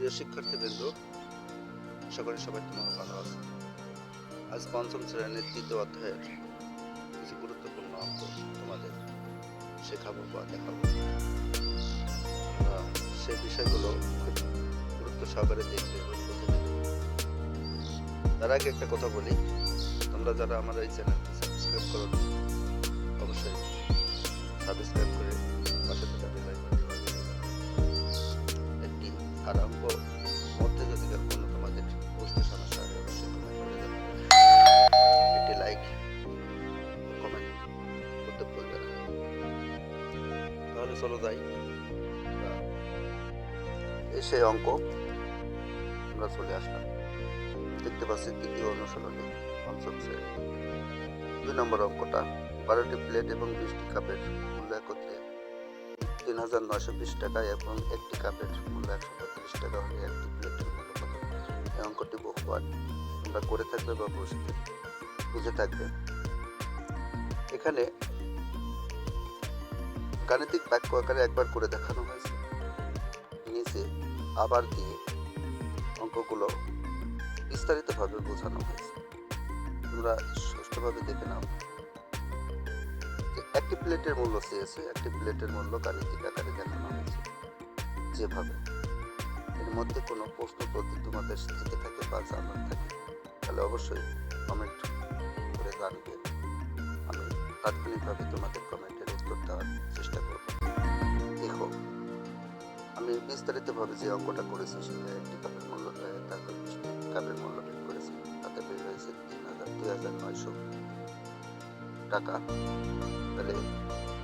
প্রিয় শিক্ষার্থীবৃন্দ করি সবাই তোমরা ভালো আছো। আজ পঞ্চম শ্রেণির তৃতীয় অধ্যায়ের কিছু গুরুত্বপূর্ণ অঙ্ক তোমাদের শেখাবো বা দেখাবো। সেই বিষয়গুলো খুব গুরুত্ব সহকারে দেখবে তার আগে একটা কথা বলি, তোমরা যারা আমার এই চ্যানেলটি সাবস্ক্রাইব করো, অবশ্যই সাবস্ক্রাইব করে পাশে একটি আর মধ্যে যদি কোনো তোমাদের বুঝতে সমস্যা হয়, অবশ্যই কমেন্ট লাইক কমেন্ট করতে ভুলবে না। তাহলে চলো যাই। সেই অঙ্ক আমরা চলে আসলাম। দেখতে পাচ্ছি তৃতীয় অনুশীলনে পঞ্চম শ্রেণি দুই নম্বর অঙ্কটা বারোটি প্লেট এবং বিশটি কাপের মূল্য একত্রে তিন হাজার নয়শো বিশ টাকা এবং একটি কাপের মূল্য একশো পঁয়ত্রিশ টাকা হলে একটি প্লেটের মূল্য কত? এই অঙ্কটি বহুবার তোমরা করে থাকবে বা থাকবে বুঝে থাকবে। এখানে গাণিতিক বাক্য আকারে একবার করে দেখানো হয়েছে। নিচে আবার দিয়ে অঙ্কগুলো বিস্তারিতভাবে বোঝানো হয়েছে। তোমরা সুষ্ঠুভাবে দেখে নাও। একটি প্লেটের মূল্য চেয়েছে, একটি প্লেটের মূল্য গাণিতিক আকারে দেখানো হয়েছে। যেভাবে। এর মধ্যে কোনো প্রশ্ন যদি তোমাদের থেকে থাকে বা জানার থাকে, তাহলে অবশ্যই কমেন্ট করে জানবে। আমি তাৎক্ষণিকভাবে তোমাদের কমেন্টের উত্তর দেওয়ার চেষ্টা করব। দেখো, আমি বিস্তারিতভাবে যে অঙ্কটা করেছি, সেটা একটি কাপের মূল্য কাপের মূল্য বের করেছি। তাতে বের হয়েছে তিন হাজার, দুই হাজার নয়শো। টাকা। তাহলে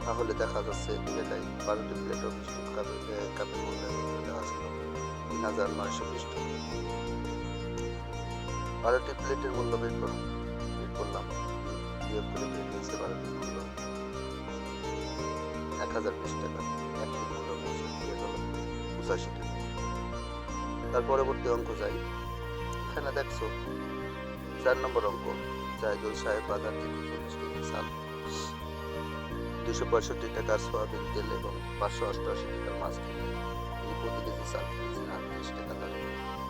তাহলে দেখা যাচ্ছে এটাই বারোটি প্লেট ও বিশটি কাপের কাপের মূল্য তিন হাজার নয়শো বিশ টাকা। বারোটি প্লেটের মূল্য বের করো, বের করলাম। বিয়োগ করে বের হয়েছে বারোটির মূল্য এক হাজার বিশ টাকা। পঁচাশি টাকা। তার পরবর্তী অঙ্ক যাই। এখানে দেখছ, চার নম্বর অঙ্ক। জাহিদুল সাহেব বাজার থেকে চল্লিশ কেজি চাল। দুশো পঁয়ষট্টি টাকার সয়াবিন তেল এবং পাঁচশো অষ্টআশি টাকার মাছ কিনে তিনি প্রতি কেজি চাল আটত্রিশ টাকা দামে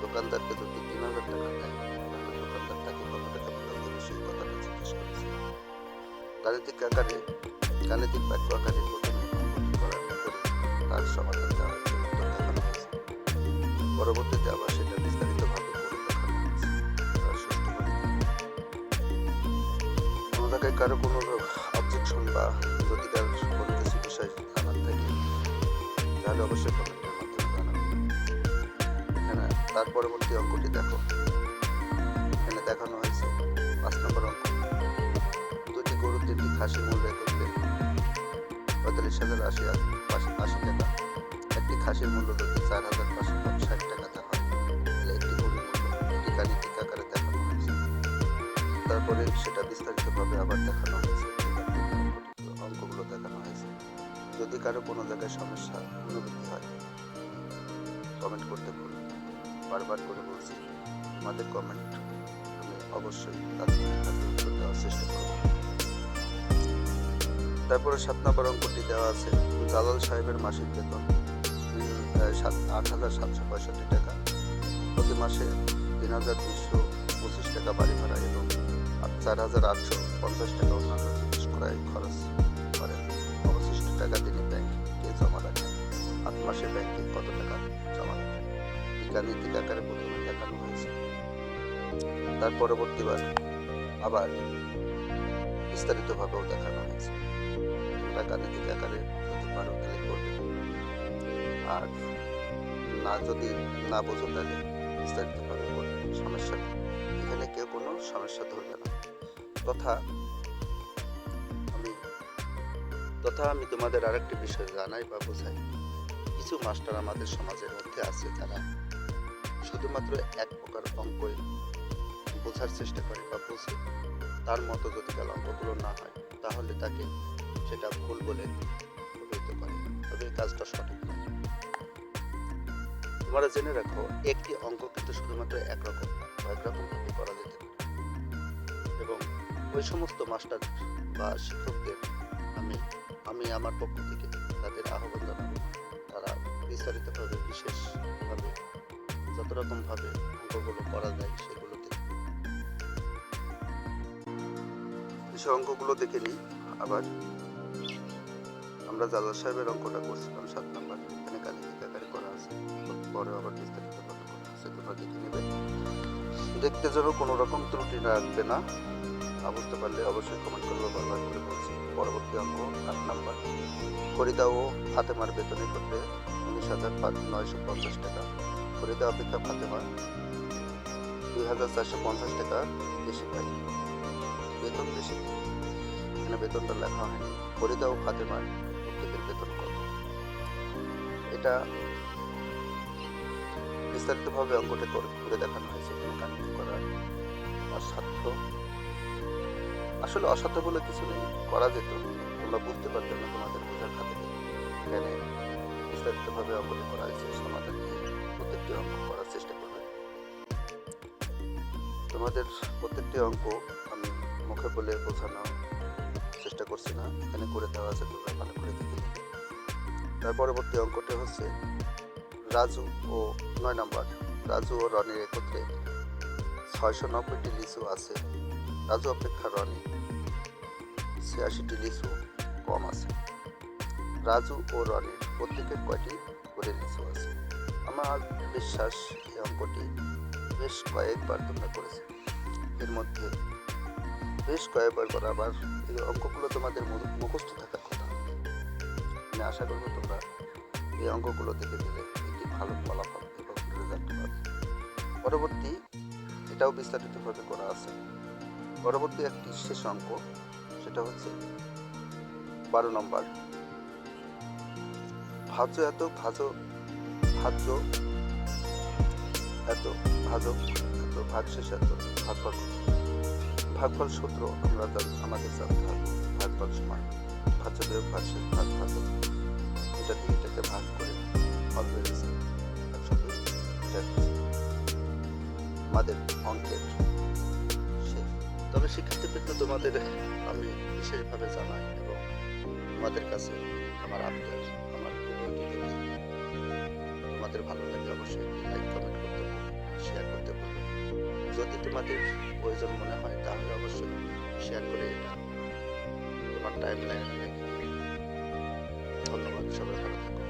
দোকানদারকে যদি তিন হাজার টাকা দেয়। দোকানদার তাকে কত টাকা সেই কথাটা জিজ্ঞেস করেছে। গাণিতিক আকারে, গাণিতিক বাক্য আকারে তার সমাধান দেওয়া হয়েছে উত্তর দেখানো হয়েছে পরবর্তীতে আবার কোনো কারও কোনো অবজেকশন বা যদি কারও কোনো কিছু বিষয় জানার থাকে, তাহলে অবশ্যই কমেন্টের মাধ্যমে জানাবে এখানে তার পরবর্তী অঙ্কটি দেখো। এখানে দেখানো হয়েছে পাঁচ নম্বর অঙ্ক। দুটি গরুর তিনটি খাসির মূল্য একত্রে পঁয়তাল্লিশ হাজার আশি আশি টাকা। একটি খাসির মূল্য যদি চার হাজার পাঁচশো তারপরে সেটা বিস্তারিতভাবে আবার দেখানো হয়েছে। অঙ্কগুলো দেখানো হয়েছে। যদি কারও কোনো জায়গায় সমস্যা অনুভূতি হয় কমেন্ট করতে না। বারবার করে বলছি আমাদের কমেন্ট আমি অবশ্যই দেওয়ার চেষ্টা করব। তারপরে সাত নম্বর অঙ্কটি দেওয়া আছে, দালাল সাহেবের মাসিক বেতন সাত, আট হাজার সাতশো পঁয়ষট্টি টাকা। প্রতি মাসে তিন হাজার দুশো পঁচিশ টাকা বাড়ি ভাড়া এবং চার হাজার আটশো পঞ্চাশ টাকা অন্যান্য জিনিস ক্রয়, খরচ করেন। অবশিষ্ট টাকা তিনি ব্যাংকে জমা রাখেন। আট মাসে ব্যাংকে কত টাকা জমা রাখেন? গাণিতিক আকারে প্রথমে দেখানো হয়েছে তার পরবর্তীবার আবার বিস্তারিতভাবেও দেখানো হয়েছে। তোমরা গাণিতিক আকারে যদি পারো তাহলে করবে আর না যদি না বোঝো তাহলে বিস্তারিতভাবে করবে সমস্যা এখানে কেউ কোনো সমস্যা ধরবে না। তথা আমি তথা আমি তোমাদের আরেকটি বিষয় জানাই বা বোঝাই। কিছু মাস্টার আমাদের সমাজের মধ্যে আছে যারা শুধুমাত্র এক প্রকার অঙ্কই বোঝার চেষ্টা করে বা বুঝে। তার মতো যদি কাল অঙ্কগুলো না হয়, তাহলে তাকে সেটা ভুল বলে অভিহিত করে। তবে কাজটা সঠিক নয়। তোমরা জেনে রাখো, একটি অঙ্ক কিন্তু শুধুমাত্র একরকম কয়েক রকম করা যেতে ওই সমস্ত মাস্টার বা শিক্ষকদের আমি আমি আমার পক্ষ থেকে তাদের আহ্বান জানাব। তারা বিস্তারিতভাবে, বিশেষভাবে যত রকমভাবে অঙ্কগুলো করা যায় সেগুলো দেখি সে অঙ্কগুলো দেখে নিই। আবার আমরা জালাল সাহেবের অঙ্কটা করছিলাম সাত নাম্বার। এখানে কালি আকারে করা আছে। পরে আবার বিস্তারিত করা আছে। তোমরা দেখে নেবে। দেখতে যেন কোনো রকম ত্রুটি রাখবে না। না বুঝতে পারলে অবশ্যই কমেন্ট বারবার করে বলছি। পরবর্তী অঙ্ক, আট নাম্বার। ফরিদা ও ফাতেমার বেতনের ক্ষেত্রে উনিশ হাজার পাঁচ, নয়শো পঞ্চাশ টাকা। ফরিদা অপেক্ষা ফাতেমা, দুই হাজার চারশো পঞ্চাশ টাকা বেশি পাই বেতন বেশি এখানে বেতনটা লেখা হয়নি। ফরিদা ও ফাতেমার প্রত্যেকের বেতন কত? এটা বিস্তারিতভাবে অঙ্কটা করে দেখানো হয়েছে, এখানে কানেক্ট করার অসাধ্য। আসলে অসাধ্য বলে কিছু নেই। করা যেত। তোমরা বুঝতে পারতে না তোমাদের বোঝার খাতিরে। এখানে বিস্তারিতভাবে অঙ্কটি করা হয়েছে সমাধান প্রত্যেকটি অঙ্ক করার চেষ্টা করবে। তোমাদের প্রত্যেকটি অঙ্ক আমি মুখে বলে বোঝানোর চেষ্টা করছি না। এখানে করে দেওয়া আছে, তোমরা ভালো করে দেখে তার পরবর্তী অঙ্কটি হচ্ছে রাজু ও নয় নম্বর। রাজু ও রনির একত্রে ছয়শো নব্বইটি লিচু আছে। রাজু অপেক্ষা রনি ছিয়াশিটি লিচু কম আছে। রাজু ও রনির প্রত্যেকের কয়টি করে লিচু আছে? আমার বিশ্বাস এই অঙ্কটি বেশ কয়েকবার তোমরা করেছে। এর মধ্যে বেশ কয়েকবার করা, আবার এই অঙ্কগুলো তোমাদের মুখস্থ থাকার কথা। আমি আশা করব তোমরা এই অঙ্কগুলো দেখে দিলে একটি ভালো ফলাফল এবং রেজাল্ট পরবর্তী এটাও বিস্তারিতভাবে করা আছে। পরবর্তী একটি শেষ অঙ্ক, সেটা হচ্ছে বারো নম্বর। ভাজ্য এত ভাজ ভাজ্য এত ভাজক এত ভাগশেষ এত, ভাগফল? ভাগফল সূত্র আমরা আমাদের জানতে হবে। ভাগফল সমান, ভাজ্য বিয়োগ ভাগশেষ ভাগ ভাজক এটা দিয়ে এটাকে ভাগ করে দুই এটা আমাদের অঙ্কের তবে শিক্ষার্থীবৃন্দ তোমাদের আমি বিশেষভাবে জানাই এবং তোমাদের কাছে আমার আবদার, আমার তোমাদের ভালো লাগে অবশ্যই লাইক কমেন্ট করতে শেয়ার করতে বলবে যদি তোমাদের প্রয়োজন মনে হয় তাহলে অবশ্যই শেয়ার করে এটা তোমার টাইম লাইনে। ধন্যবাদ, সবাই ভালো থাকো।